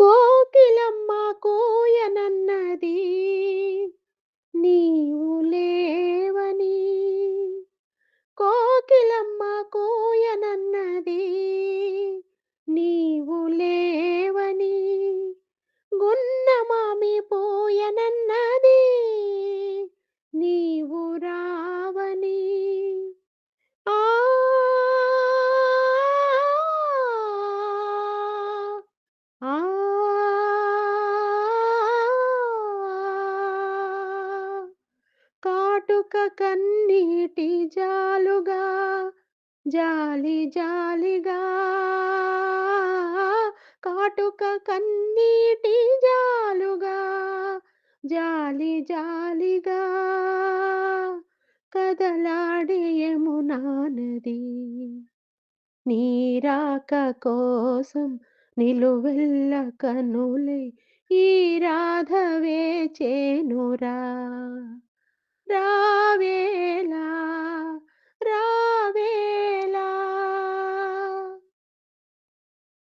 కోకిలమ్మ కోయనన్నది నీవు లేవని. కోకిలమ్మ కోయన కాటుక కన్నీటి జాలుగా జాలి జాలిగా. కాటుక కన్నీటి జాలుగా జాలి జాలిగా. కదలాడే యమునా నది నీరాక కోసం నిలువెల్ల కనులే ఈ రాధవే చేనురా. రా